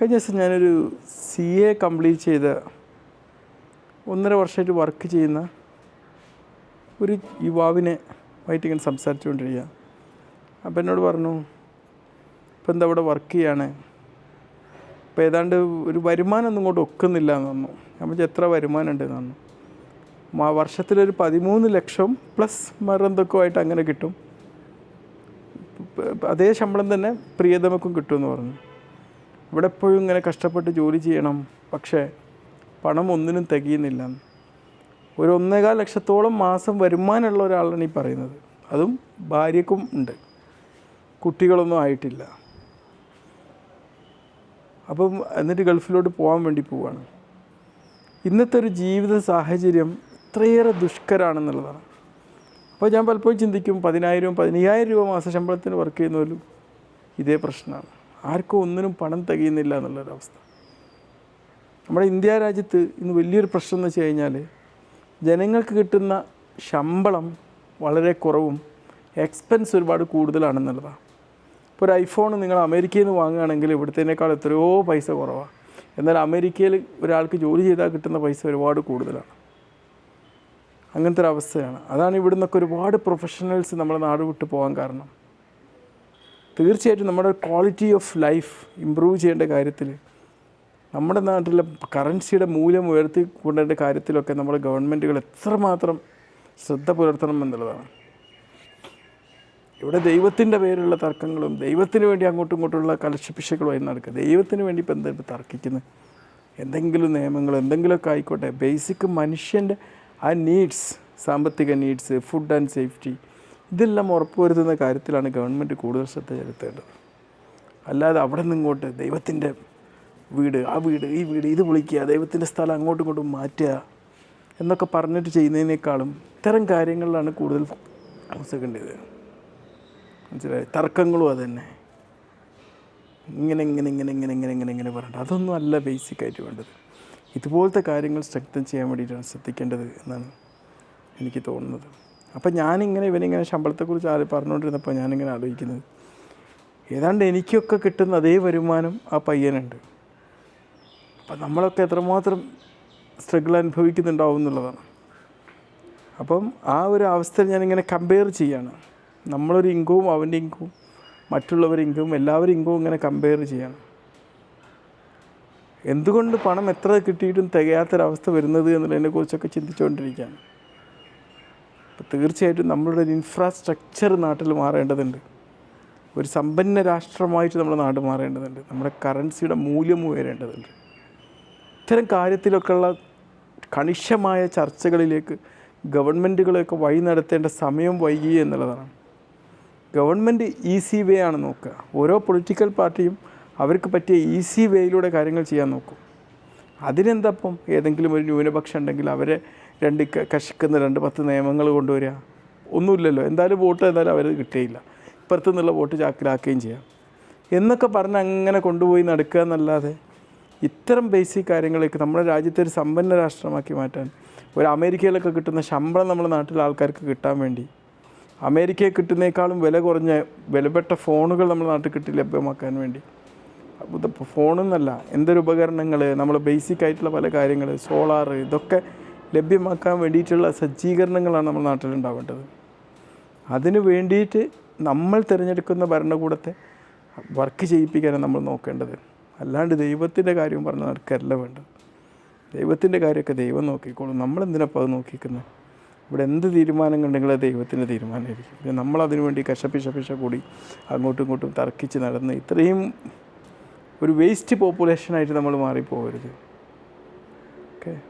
കഴിഞ്ഞ ദിവസം ഞാനൊരു സി എ കംപ്ലീറ്റ് ചെയ്ത ഒന്നര വർഷമായിട്ട് വർക്ക് ചെയ്യുന്ന ഒരു യുവാവിനെ ആയിട്ട് ഇങ്ങനെ സംസാരിച്ചുകൊണ്ടിരിക്കുക അപ്പം എന്നോട് പറഞ്ഞു ഇപ്പം എന്താ ഇവിടെ വർക്ക് ചെയ്യാണ്? ഇപ്പം ഏതാണ്ട് ഒരു വരുമാനം ഒന്നും ഇങ്ങോട്ട് ഒക്കുന്നില്ല എന്ന് പറഞ്ഞു. നമുക്ക് എത്ര വരുമാനം ഉണ്ട്? എന്ന് പറഞ്ഞു. ആ വർഷത്തിലൊരു പതിമൂന്ന് ലക്ഷം പ്ലസ് മറന്തൊക്കെ ആയിട്ട് അങ്ങനെ കിട്ടും. അതേ ശമ്പളം തന്നെ പ്രിയതമക്കും കിട്ടുമെന്ന് പറഞ്ഞു. ഇവിടെ എപ്പോഴും ഇങ്ങനെ കഷ്ടപ്പെട്ട് ജോലി ചെയ്യണം പക്ഷേ പണം ഒന്നിനും തികയുന്നില്ല. ഒരു ഒന്നേകാൽ ലക്ഷത്തോളം മാസം വരുമാനമുള്ള ഒരാളാണ് ഈ പറയുന്നത്. അതും ഭാര്യക്കും ഉണ്ട്. കുട്ടികളൊന്നും ആയിട്ടില്ല. അപ്പം എന്നിട്ട് ഗൾഫിലോട്ട് പോകാൻ വേണ്ടി പോവാണ്. ഇന്നത്തെ ഒരു ജീവിത സാഹചര്യം ഇത്രയേറെ ദുഷ്കരാണെന്നുള്ളതാണ്. അപ്പോൾ ഞാൻ പലപ്പോഴും ചിന്തിക്കും പതിനായിരവും പതിനയ്യായിരം രൂപ മാസ ശമ്പളത്തിന് വർക്ക് ചെയ്യുന്നവരും ഇതേ പ്രശ്നമാണ്. ആർക്കും ഒന്നിനും പണം തികയുന്നില്ല എന്നുള്ളൊരവസ്ഥ. നമ്മുടെ ഇന്ത്യ രാജ്യത്ത് ഇന്ന് വലിയൊരു പ്രശ്നം എന്ന് വെച്ച് കഴിഞ്ഞാൽ ജനങ്ങൾക്ക് കിട്ടുന്ന ശമ്പളം വളരെ കുറവും എക്സ്പെൻസ് ഒരുപാട് കൂടുതലാണെന്നുള്ളതാണ്. ഇപ്പോൾ ഒരു ഐഫോൺ നിങ്ങൾ അമേരിക്കയിൽ നിന്ന് വാങ്ങുകയാണെങ്കിൽ ഇവിടുത്തേക്കാൾ എത്രയോ പൈസ കുറവാണ് എന്നാൽ അമേരിക്കയിൽ ഒരാൾക്ക് ജോലി ചെയ്താൽ കിട്ടുന്ന പൈസ ഒരുപാട് കൂടുതലാണ്. അങ്ങനത്തെ ഒരു അവസ്ഥയാണ്. അതാണ് ഇവിടുന്നൊക്കെ ഒരുപാട് പ്രൊഫഷണൽസ് നമ്മുടെ നാട് വിട്ട് പോകാൻ കാരണം. തീർച്ചയായിട്ടും നമ്മുടെ ക്വാളിറ്റി ഓഫ് ലൈഫ് ഇമ്പ്രൂവ് ചെയ്യേണ്ട കാര്യത്തിൽ നമ്മുടെ നാട്ടിലെ കറൻസിയുടെ മൂല്യം ഉയർത്തി കൊണ്ടേണ്ട കാര്യത്തിലൊക്കെ നമ്മുടെ ഗവൺമെന്റുകൾ എത്രമാത്രം ശ്രദ്ധ പുലർത്തണം എന്നുള്ളതാണ്. ഇവിടെ ദൈവത്തിന്റെ പേരിലുള്ള തർക്കങ്ങളും ദൈവത്തിന് വേണ്ടി അങ്ങോട്ടും ഇങ്ങോട്ടുള്ള കലശപിശകളുമായി നടക്കുക. ദൈവത്തിന് വേണ്ടി ഇപ്പം എന്താ തർക്കിക്കുന്നത്? എന്തെങ്കിലും നിയമങ്ങൾ എന്തെങ്കിലുമൊക്കെ ആയിക്കോട്ടെ. ബേസിക് മനുഷ്യന്റെ ആ നീഡ്സ് സാമ്പത്തിക നീഡ്സ് ഫുഡ് ആൻഡ് സേഫ്റ്റി ഇതെല്ലാം ഉറപ്പുവരുത്തുന്ന കാര്യത്തിലാണ് ഗവൺമെന്റ് കൂടുതൽ ശ്രദ്ധ ചെലുത്തേണ്ടത്. അല്ലാതെ അവിടെ നിന്ന് ഇങ്ങോട്ട് ദൈവത്തിന്റെ വീട് ആ വീട് ഈ വീട് ഇത് വിളിക്കുക ദൈവത്തിന്റെ സ്ഥലം അങ്ങോട്ടും ഇങ്ങോട്ടും മാറ്റുക എന്നൊക്കെ പറഞ്ഞിട്ട് ചെയ്യുന്നതിനേക്കാളും ഇത്തരം കാര്യങ്ങളിലാണ് കൂടുതൽ ഫോക്കേണ്ടത് മനസ്സിലായി? തർക്കങ്ങളും അതുതന്നെ ഇങ്ങനെ ഇങ്ങനെ ഇങ്ങനെ ഇങ്ങനെ ഇങ്ങനെ ഇങ്ങനെ ഇങ്ങനെ പറയണ്ട അതൊന്നും അല്ല ബേസിക്കായിട്ട് വേണ്ടത്. ഇതുപോലത്തെ കാര്യങ്ങൾ സ്ട്രെങ്തൻ ചെയ്യാൻ വേണ്ടിയിട്ടാണ് ശ്രദ്ധിക്കേണ്ടത് എന്നാണ് എനിക്ക് തോന്നുന്നത്. അപ്പം ഞാനിങ്ങനെ ഇവനിങ്ങനെ ശമ്പളത്തെക്കുറിച്ച് ആര് പറഞ്ഞുകൊണ്ടിരുന്നപ്പോൾ ഞാനിങ്ങനെ ആലോചിക്കുന്നത്. ഏതാണ്ട് എനിക്കൊക്കെ കിട്ടുന്ന അതേ വരുമാനം ആ പയ്യനുണ്ട്. അപ്പം നമ്മളൊക്കെ എത്രമാത്രം സ്ട്രഗിൾ അനുഭവിക്കുന്നുണ്ടാവും എന്നുള്ളതാണ്. അപ്പം ആ ഒരു അവസ്ഥയിൽ ഞാനിങ്ങനെ കമ്പയർ ചെയ്യാണ്. നമ്മളൊരു ഇൻകവും അവന്റെ ഇൻകവും മറ്റുള്ളവർ ഇൻകവും എല്ലാവരും ഇൻകവും ഇങ്ങനെ കമ്പയർ ചെയ്യാണ്. എന്തുകൊണ്ട് പണം എത്ര കിട്ടിയിട്ടും തികയാത്തൊരവസ്ഥ വരുന്നത് എന്നുള്ളതിനെക്കുറിച്ചൊക്കെ ചിന്തിച്ചുകൊണ്ടിരിക്കുകയാണ്. അപ്പോൾ തീർച്ചയായിട്ടും നമ്മളുടെ ഒരു ഇൻഫ്രാസ്ട്രക്ചർ നാട്ടിൽ മാറേണ്ടതുണ്ട്. ഒരു സമ്പന്ന രാഷ്ട്രമായിട്ട് നമ്മുടെ നാട് മാറേണ്ടതുണ്ട്. നമ്മുടെ കറൻസിയുടെ മൂല്യം ഉയരേണ്ടതുണ്ട്. ഇത്തരം കാര്യത്തിലൊക്കെയുള്ള കണിശമായ ചർച്ചകളിലേക്ക് ഗവൺമെന്റുകളെയൊക്കെ വഴി നടത്തേണ്ട സമയം വൈകി എന്നുള്ളതാണ്. ഗവൺമെന്റ് ഈസി വേ ആണ് നോക്കുക. ഓരോ പൊളിറ്റിക്കൽ പാർട്ടിയും അവർക്ക് പറ്റിയ ഈസി വേയിലൂടെ കാര്യങ്ങൾ ചെയ്യാൻ നോക്കും. അതിനെന്തപ്പം ഏതെങ്കിലും ഒരു ന്യൂനപക്ഷം ഉണ്ടെങ്കിൽ അവരെ രണ്ട് കശിക്കുന്ന രണ്ട് പത്ത് നിയമങ്ങൾ കൊണ്ടുവരിക. ഒന്നുമില്ലല്ലോ. എന്തായാലും വോട്ട് എന്തായാലും അവർ കിട്ടിയില്ല. ഇപ്പുറത്തു നിന്നുള്ള വോട്ട് ചാക്കിലാക്കുകയും ചെയ്യാം. എന്നൊക്കെ പറഞ്ഞ് അങ്ങനെ കൊണ്ടുപോയി നടക്കുക എന്നല്ലാതെ ഇത്തരം ബേസിക് കാര്യങ്ങളൊക്കെ നമ്മുടെ രാജ്യത്തെ ഒരു സമ്പന്ന രാഷ്ട്രമാക്കി മാറ്റാൻ ഒരു അമേരിക്കയിലൊക്കെ കിട്ടുന്ന ശമ്പളം നമ്മുടെ നാട്ടിലെ ആൾക്കാർക്ക് കിട്ടാൻ വേണ്ടി അമേരിക്കയിൽ കിട്ടുന്നേക്കാളും വില കുറഞ്ഞ വിലപ്പെട്ട ഫോണുകൾ നമ്മുടെ നാട്ടിൽ കിട്ടി ലഭ്യമാക്കാൻ വേണ്ടി. ഫോണെന്നല്ല എന്തൊരു ഉപകരണങ്ങൾ നമ്മൾ ബേസിക് ആയിട്ടുള്ള പല കാര്യങ്ങൾ സോളാർ ഇതൊക്കെ ലഭ്യമാക്കാൻ വേണ്ടിയിട്ടുള്ള സജ്ജീകരണങ്ങളാണ് നമ്മുടെ നാട്ടിലുണ്ടാവേണ്ടത്. അതിന് വേണ്ടിയിട്ട് നമ്മൾ തിരഞ്ഞെടുക്കുന്ന ഭരണകൂടത്തെ വർക്ക് ചെയ്യിപ്പിക്കാനാണ് നമ്മൾ നോക്കേണ്ടത്. അല്ലാണ്ട് ദൈവത്തിന്റെ കാര്യം പറഞ്ഞ് നടക്കല്ല വേണ്ടത്. ദൈവത്തിന്റെ കാര്യമൊക്കെ ദൈവം നോക്കിക്കോളും. നമ്മളെന്തിനപ്പോൾ അത് നോക്കിക്കുന്നത്? ഇവിടെ എന്ത് തീരുമാനം ഉണ്ടെങ്കിലും അത് ദൈവത്തിന്റെ തീരുമാനമായിരിക്കും. പിന്നെ നമ്മളതിനു വേണ്ടി കശപിശപിശ കൂടി അങ്ങോട്ടും ഇങ്ങോട്ടും തർക്കിച്ച് നടന്ന് ഇത്രയും ഒരു വേസ്റ്റ് പോപ്പുലേഷനായിട്ട് നമ്മൾ മാറിപ്പോകരുത്. ഓക്കെ